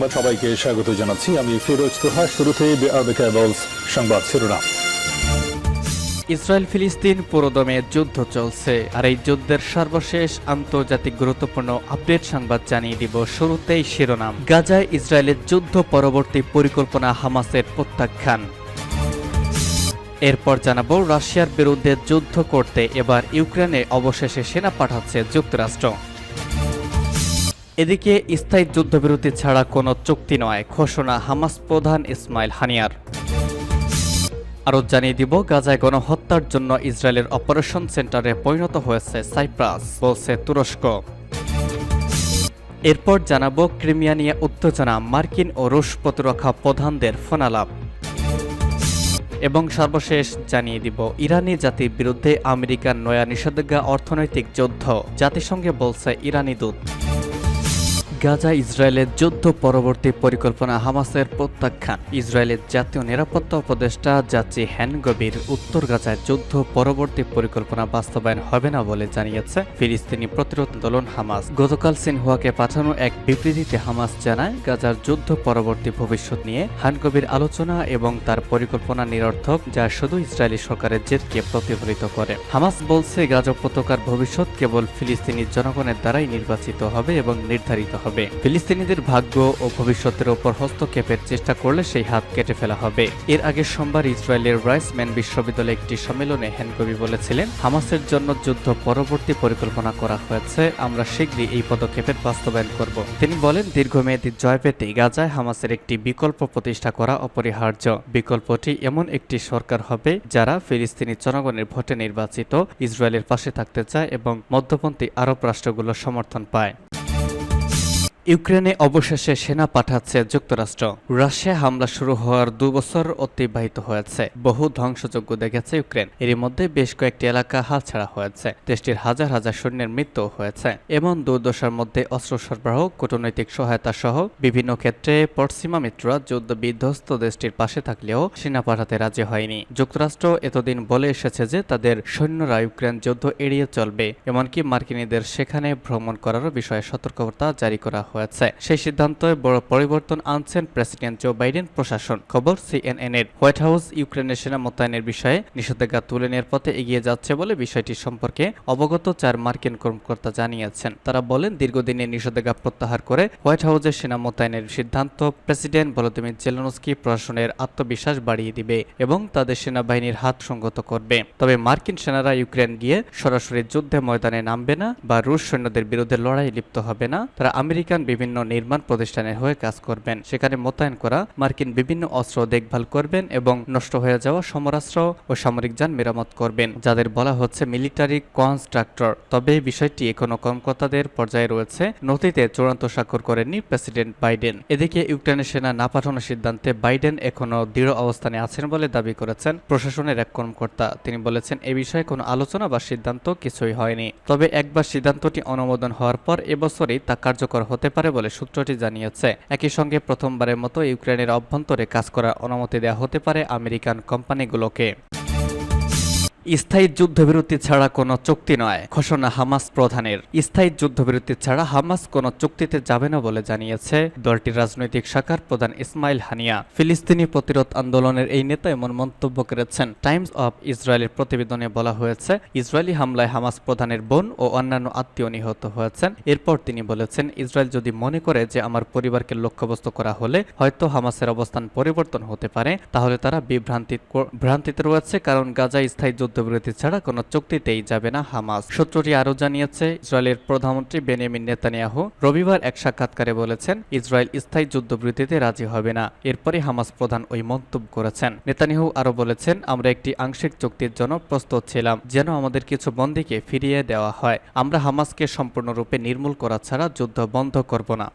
সংবাদ সবাইকে স্বাগত জানাচ্ছি। আমি ফিরোজ তোহা, শুরুতে সংবাদ শিরোনাম। ইসরায়েল ফিলিস্তিন পুরোদমে যুদ্ধ চলছে, আর এই যুদ্ধের সর্বশেষ আন্তর্জাতিক গুরুত্বপূর্ণ আপডেট সংবাদ জানিয়ে দিব শুরুতেই শিরোনাম। গাজায় ইসরায়েলের যুদ্ধ পরবর্তী পরিকল্পনা হামাসের প্রত্যাখ্যান। এরপর জানাব, রাশিয়ার বিরুদ্ধে যুদ্ধ করতে এবার ইউক্রেনে অবশেষে সেনা পাঠাচ্ছে যুক্তরাষ্ট্র। এদিকে স্থায়ী যুদ্ধবিরতি ছাড়া কোনো চুক্তি নয়, ঘোষণা হামাস প্রধান ইসমাইল হানিয়ার। আরও জানিয়ে দিব, গাজায় গণহত্যার জন্য ইসরায়েলের অপারেশন সেন্টারে পরিণত হয়েছে সাইপ্রাস, বলছে তুরস্ক। এরপর জানাব, ক্রিমিয়া নিয়ে উত্তেজনা, মার্কিন ও রুশ প্রতিরক্ষা প্রধানদের ফোনালাপ। এবং সর্বশেষ জানিয়ে দিব, ইরানি জাতির বিরুদ্ধে আমেরিকার নয়া নিষেধাজ্ঞা অর্থনৈতিক যুদ্ধ, জাতিসংঘে বলছে ইরানি দূত। গাজা ইসরায়েলের যুদ্ধ পরবর্তী পরিকল্পনা হামাসের প্রত্যাখ্যান। ইসরায়েলের জাতীয় নিরাপত্তা উপদেষ্টা যাচ্ছি হ্যানগবির উত্তর গাজায় যুদ্ধ পরবর্তী পরিকল্পনা বাস্তবায়ন হবে না বলে জানিয়েছে ফিলিস্তিনি প্রতিরোধ আন্দোলন হামাস। গতকাল সিনহুয়াকে পাঠানো এক বিবৃতিতে হামাস জানায়, গাজার যুদ্ধ পরবর্তী ভবিষ্যৎ নিয়ে হানগবির আলোচনা এবং তার পরিকল্পনা নিরর্থক যা শুধু ইসরায়েলি সরকারের জেদকে প্রতিফলিত করে। হামাস বলছে, গাজা উপত্যকার ভবিষ্যৎ কেবল ফিলিস্তিনি জনগণের দ্বারাই নির্বাচিত হবে এবং নির্ধারিত হবে। ফিলিস্তিনিদের ভাগ্য ও ভবিষ্যতের ওপর হস্তক্ষেপের চেষ্টা করলে সেই হাত কেটে ফেলা হবে। এর আগে সোমবার ইসরায়েলের রাইসম্যান বিশ্ববিদ্যালয়ে একটি সম্মেলনে হেনকবি বলেছিলেন, হামাসের জন্য যুদ্ধ পরবর্তী পরিকল্পনা করা হয়েছে, আমরা শীঘ্রই এই পদক্ষেপের বাস্তবায়ন করব। তিনি বলেন, দীর্ঘমেয়াদী জয় পেতে গাজায় হামাসের একটি বিকল্প প্রতিষ্ঠা করা অপরিহার্য। বিকল্পটি এমন একটি সরকার হবে যারা ফিলিস্তিনি জনগণের ভোটে নির্বাচিত ইসরায়েলের পাশে থাকতে চায় এবং মধ্যপন্থী আরব রাষ্ট্রগুলোর সমর্থন পায়। ইউক্রেনে অবশেষে সেনা পাঠাচ্ছে যুক্তরাষ্ট্র। রাশিয়া হামলা শুরু হওয়ার দু বছর অতিবাহিত হয়েছে। বহু ধ্বংসযজ্ঞ দেখেছে ইউক্রেন। এরই মধ্যে বেশ কয়েকটি এলাকা হাতছাড়া হয়েছে। দেশটির হাজার হাজার সৈন্যের মৃত্যু হয়েছে। এমন দুর্দশার মধ্যে অস্ত্র সরবরাহ, কূটনৈতিক সহায়তা সহ বিভিন্ন ক্ষেত্রে পশ্চিমা মিত্ররা যুদ্ধ বিধ্বস্ত দেশটির পাশে থাকলেও সেনা পাঠাতে রাজি হয়নি। যুক্তরাষ্ট্র এতদিন বলে এসেছে যে তাদের সৈন্যরা ইউক্রেন যুদ্ধ এড়িয়ে চলবে। এমনকি মার্কিনীদের সেখানে ভ্রমণ করারও বিষয়ে সতর্কতা জারি করা হয়েছে। সেই সিদ্ধান্তে বড় পরিবর্তন আনছেন প্রেসিডেন্ট জো বাইডেন প্রশাসন, খবর সিএনএন এর হোয়াইট হাউস ইউক্রেনের সেনা মোতায়েনের বিষয়ে নিষেধাজ্ঞা তুলে নেওয়ার পথে এগিয়ে যাচ্ছে বলে বিষয়টি সম্পর্কে অবগত চার মার্কিন কর্মকর্তা জানিয়েছেন। তারা বলেন, দীর্ঘদিনের নিষেধাজ্ঞা প্রত্যাহার করে হোয়াইট হাউসের সেনা মোতায়েনের সিদ্ধান্ত প্রেসিডেন্ট ভলোদিমির জেলনস্কি প্রশাসনের আত্মবিশ্বাস বাড়িয়ে দিবে এবং তাদের সেনাবাহিনীর হাত সংগত করবে। তবে মার্কিন সেনারা ইউক্রেন গিয়ে সরাসরি যুদ্ধে ময়দানে নামবে না বা রুশ সৈন্যদের বিরুদ্ধে লড়াই লিপ্ত হবে না। তারা আমেরিকান বিভিন্ন নির্মাণ প্রতিষ্ঠানের হয়ে কাজ করবেন। সেখানে মোতায়েন করা, মার্কিন বিভিন্ন অস্ত্র দেখভাল করবেন এবং নষ্ট হয়ে যাওয়া সমরাস্ত্র ও সামরিক যান মেরামত করবেন, যাদের বলা হচ্ছে মিলিটারি কনস্ট্রাক্টর। তবে এই বিষয়টি এখনও কর্মকর্তাদের পর্যায়ে রয়েছে। নথিতে চূড়ান্ত স্বাক্ষর করেননি প্রেসিডেন্ট বাইডেন। এদিকে ইউক্রেনের সেনা না পাঠানোর সিদ্ধান্তে বাইডেন এখনও দৃঢ় অবস্থানে আছেন বলে দাবি করেছেন প্রশাসনের এক কর্মকর্তা। তিনি বলেছেন, এ বিষয়ে কোনো আলোচনা বা সিদ্ধান্ত কিছুই হয়নি। তবে একবার সিদ্ধান্তটি অনুমোদন হওয়ার পর এবছরই তা কার্যকর হতে পারে বলে সূত্রটি জানিয়েছে। একই সঙ্গে প্রথমবারের মতো ইউক্রেনের অভ্যন্তরে কাজ করার অনুমতি দেওয়া হতে পারে আমেরিকান কোম্পানিগুলোকে। স্থায়ী যুদ্ধবিরতি ছাড়া কোনো চুক্তি নয়, ঘোষণা হামাস প্রধানের। স্থায়ী যুদ্ধবিরতি ছাড়া হামাস কোনো চুক্তিতে যাবে না বলে জানিয়েছে দলটির রাজনৈতিক শাখার প্রধান ইসমাইল হানিয়া। ফিলিস্তিনি প্রতিরোধ আন্দোলনের এই নেতা এমন মন্তব্য করেছেন। টাইমস অব ইসরায়েলের প্রতিবেদনে বলা হয়েছে, ইসরায়েলি হামলায় হামাস প্রধানের বোন ও অন্যান্য আত্মীয় নিহত হয়েছেন। এরপর তিনি বলেছেন, ইসরায়েল যদি মনে করে যে আমার পরিবারকে লক্ষ্যবস্তু করা হলে হয়তো হামাসের অবস্থান পরিবর্তন হতে পারে, তাহলে তারা বিভ্রান্তি ভ্রান্তিতে রয়েছে, কারণ গাজা স্থায়ী যুদ্ধবিরতি ছাড়া কোনো চুক্তিতেই যাবে না হামাস। সূত্রটি আরও জানিয়েছে, ইসরায়েলের প্রধানমন্ত্রী বেনিয়ামিন নেতানিয়াহু রবিবার এক সাক্ষাৎকারে বলেছেন, ইসরায়েল স্থায়ী যুদ্ধবিরতিতে রাজি হবে না। এরপরে হামাস প্রধান ওই মন্তব্য করেছেন। নেতানিয়াহু আরও বলেছেন, আমরা একটি আংশিক চুক্তির জন্য প্রস্তুত ছিলাম, যেন আমাদের কিছু বন্দীকে ফিরিয়ে দেওয়া হয়। আমরা হামাসকে সম্পূর্ণরূপে নির্মূল করা ছাড়া যুদ্ধ বন্ধ করব না।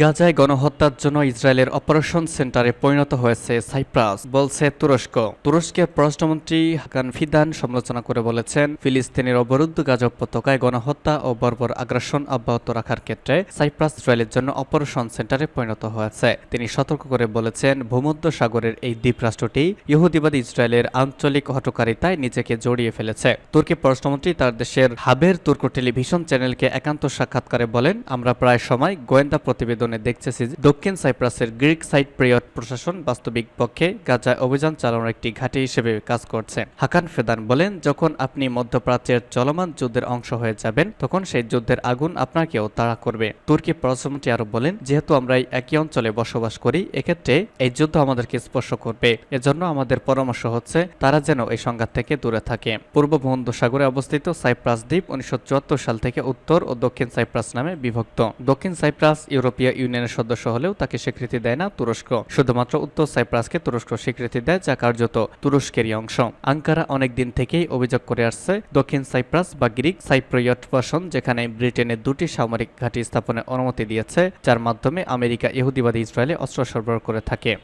গাজায় গণহত্যার জন্য ইসরায়েলের অপারেশন সেন্টারে পরিণত হয়েছে সাইপ্রাস, বলছে তুরস্ক। তুরস্কের পররাষ্ট্রমন্ত্রী হাকান ফিদান সমালোচনা করে বলেছেন, ফিলিস্তিনের অবরুদ্ধ গাজা উপত্যকায় গণহত্যা ও বর্বর আগ্রাসন অব্যাহত রাখার ক্ষেত্রে সাইপ্রাস ইসরায়েলের জন্য অপারেশন সেন্টারে পরিণত হয়েছে। তিনি সতর্ক করে বলেছেন, ভূমধ্য সাগরের এই দ্বীপরাষ্ট্রটি ইহুদিবাদী ইসরায়েলের আঞ্চলিক হটকারিতায় নিজেকে জড়িয়ে ফেলেছে। তুর্কি পররাষ্ট্রমন্ত্রী তার দেশের হাবের তুর্ক টেলিভিশন চ্যানেলকে একান্ত সাক্ষাৎকারে বলেন, আমরা প্রায় সময় গোয়েন্দা প্রতিবেদন প্রতিবেদনে দেখতেছি দক্ষিণ সাইপ্রাসের গ্রিক সাইপ্রিয়ট প্রশাসন বাস্তবিক পক্ষে গাজায় অভিযান চালানোর একটি ঘাঁটি হিসেবে কাজ করছে। হাকান ফেদান বলেন, যখন আপনি মধ্যপ্রাচ্যের চলমান যুদ্ধের অংশ হয়ে যাবেন, তখন সেই যুদ্ধের আগুন আপনাকেও তাড়া করবে। তুর্কি পররাষ্ট্রমন্ত্রী আরও বলেন, যেহেতু আমরা একই অঞ্চলে বসবাস করি, এক্ষেত্রে এই যুদ্ধ আমাদেরকে স্পর্শ করবে। এজন্য আমাদের পরামর্শ হচ্ছে, তারা যেন এই সংঘাত থেকে দূরে থাকে। পূর্ব ভূমধ্যসাগরে অবস্থিত সাইপ্রাস দ্বীপ উনিশশো চুয়াত্তর সাল থেকে উত্তর ও দক্ষিণ সাইপ্রাস নামে বিভক্ত। দক্ষিণ সাইপ্রাস ইউরোপীয় ইউনিয়নের সদস্য হলেও তাকে স্বীকৃতি দেয় না তুরস্ক। শুধুমাত্র উত্তর সাইপ্রাসকে তুরস্ক স্বীকৃতি দেয়, যা কার্যত তুরস্কেরই অংশ। আঙ্কারা অনেক দিন থেকেই অভিযোগ করে আসছে, দক্ষিণ সাইপ্রাস বা গ্রিক সাইপ্রিয়ট প্রশাসন যেখানে ব্রিটেনের দুটি সামরিক ঘাঁটি স্থাপনের অনুমতি দিয়েছে, যার মাধ্যমে আমেরিকা ইহুদিবাদী ইসরায়েলে অস্ত্র সরবরাহ করে থাকে।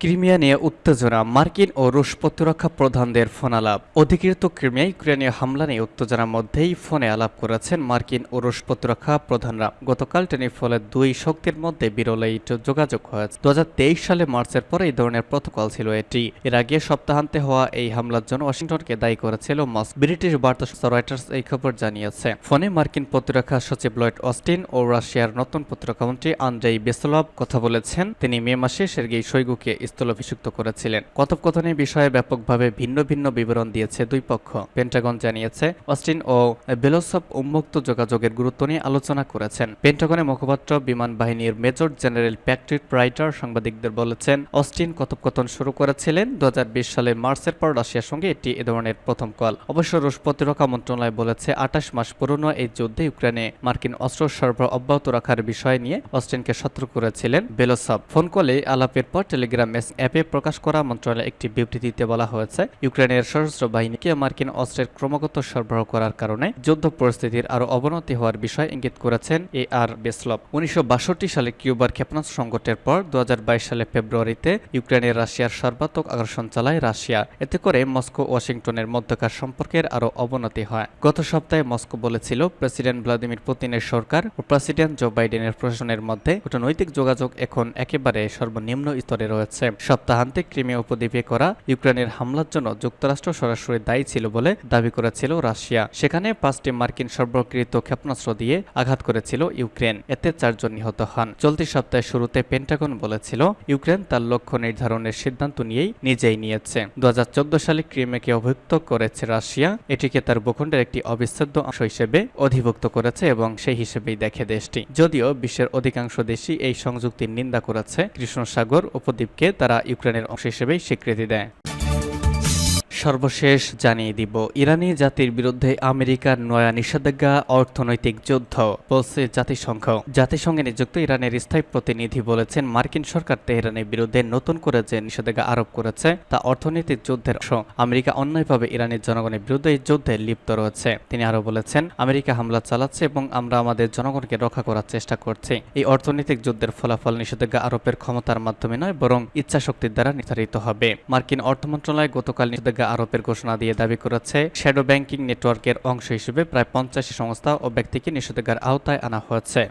ক্রিমিয়া নিয়ে উত্তেজনা, মার্কিন ও রুশ প্রতিরক্ষা প্রধানদের ফোন আলাপ অধিকৃত ক্রিমিয়া ইউক্রেনীয় হামলা নিয়ে উত্তেজনার মধ্যেই ফোনে আলাপ করেছেন মার্কিন ও রুশ প্রতিরক্ষা প্রধানরা। গতকাল ফলে দুই শক্তির মধ্যে বিরল এই যোগাযোগ হয়েছে। দু সালে মার্চের পরে এই ধরনের প্রোটোকল ছিল এটি। এর আগে সপ্তাহান্তে হওয়া এই হামলার জন্য ওয়াশিংটনকে দায়ী করেছিল মস্ক। ব্রিটিশ বার্তা রয়টার্স এই খবর জানিয়েছে। ফোনে মার্কিন প্রতিরক্ষা সচিব লয়েড অস্টিন ও রাশিয়ার নতুন প্রতিরক্ষামন্ত্রী আন্দ্রেই বেসলভ কথা বলেছেন। তিনি মে মাসে সের্গেই শৈগুকে স্থলাভিষিক্ত করেছিলেন। কথোপকথনের বিষয়ে ব্যাপকভাবে ভিন্ন ভিন্ন বিবরণ দিয়েছে দুই পক্ষ। পেন্টাগন জানিয়েছে, অস্টিন ও বেলোসব উন্মুক্ত যোগাযোগের গুরুত্ব নিয়ে আলোচনা করেছেন। পেন্টাগনের মুখপাত্র বিমান বাহিনীর মেজর জেনারেল প্যাট্রিক রাইটার সাংবাদিকদের বলেছেন, অস্টিন কথোপকথন শুরু করেছিলেন দু সালে মার্চের পর রাশিয়ার সঙ্গে এটি এ ধরনের প্রথম কল। অবশ্য রুশ প্রতিরক্ষা মন্ত্রণালয় বলেছে, আঠাশ মাস পুরনো এই যুদ্ধে ইউক্রেনে মার্কিন অস্ত্র সরবরাহ অব্যাহত রাখার বিষয় নিয়ে অস্টিনকে সতর্ক করেছিলেন বেলোসব ফোন কলে আলাপের পর টেলিগ্রাম অ্যাপে প্রকাশ করা মন্ত্রণালয়ের একটি বিবৃতিতে বলা হয়েছে, ইউক্রেনের সশস্ত্র বাহিনীকে মার্কিন অস্ত্রের ক্রমাগত সরবরাহ করার কারণে যুদ্ধ পরিস্থিতির আরও অবনতি হওয়ার বিষয় ইঙ্গিত করেছেন এ আর বেসলভ। উনিশশো সালে কিউবার ক্ষেপণাস্ত্র সংকটের পর দু হাজার বাইশ সালে ফেব্রুয়ারিতে ইউক্রেনের রাশিয়ার সর্বাত্মক আকর্ষণ চালায় রাশিয়া। এতে করে মস্কো ওয়াশিংটনের মধ্যকার সম্পর্কের আরও অবনতি হয়। গত সপ্তাহে মস্কো বলেছিল, প্রেসিডেন্ট ভ্লাদিমির পুতিনের সরকার ও প্রেসিডেন্ট জো বাইডেনের প্রশাসনের মধ্যে কূটনৈতিক যোগাযোগ এখন একেবারে সর্বনিম্ন স্তরে রয়েছে। সপ্তাহান্তে ক্রিমিয়া উপদ্বীপে করা ইউক্রেনের হামলার জন্য যুক্তরাষ্ট্র সরাসরি দায়ী ছিল বলে দাবি করেছিল রাশিয়া। সেখানে পাঁচটি মার্কিন সর্বকৃত ক্ষেপণাস্ত্র দিয়ে আঘাত করেছিল ইউক্রেন। এতে চারজন নিহত হন। চলতি সপ্তাহের শুরুতে পেন্টাগন বলেছিল, ইউক্রেন তার লক্ষ্য নির্ধারণের সিদ্ধান্ত নিয়েই নিজেই নিয়েছে। দু হাজার চোদ্দ সালে ক্রিমিয়াকে অভিযুক্ত করেছে রাশিয়া। এটিকে তার ভূখণ্ডের একটি অবিচ্ছেদ্য অংশ হিসেবে অধিভুক্ত করেছে এবং সেই হিসেবেই দেখে দেশটি। যদিও বিশ্বের অধিকাংশ দেশই এই সংযুক্তির নিন্দা করেছে। কৃষ্ণ সাগর উপদ্বীপকে তারা ইউক্রেনের অংশ হিসেবে স্বীকৃতি দেয়। সর্বশেষ জানিয়ে দিব, ইরানি জাতির বিরুদ্ধে আমেরিকার নয়া নিষেধাজ্ঞা অর্থনৈতিক যুদ্ধ, বলছে জাতিসংঘ। জাতিসংঘে নিযুক্ত ইরানের স্থায়ী প্রতিনিধি বলেছেন, মার্কিন সরকার তেহরানের বিরুদ্ধে নতুন করে যে নিষেধাজ্ঞা আরোপ করেছে, তা অর্থনৈতিক যুদ্ধের অংশ। আমেরিকা অন্যায়ভাবে ইরানের জনগণের বিরুদ্ধে এই যুদ্ধে লিপ্ত রয়েছে। তিনি আরও বলেছেন, আমেরিকা হামলা চালাচ্ছে এবং আমরা আমাদের জনগণকে রক্ষা করার চেষ্টা করছি। এই অর্থনৈতিক যুদ্ধের ফলাফল নিষেধাজ্ঞা আরোপের ক্ষমতার মাধ্যমে নয়, বরং ইচ্ছাশক্তির দ্বারা নির্ধারিত হবে। মার্কিন অর্থ মন্ত্রণালয় গতকাল নিষেধাজ্ঞা আরোপের ঘোষণা দিয়ে দাবি করেছে, শ্যাডো ব্যাংকিং নেটওয়ার্কের অংশ হিসেবে প্রায় পঞ্চাশটি সংস্থা ও ব্যক্তিকে নিষেধাজ্ঞার আওতায় আনা হয়েছে।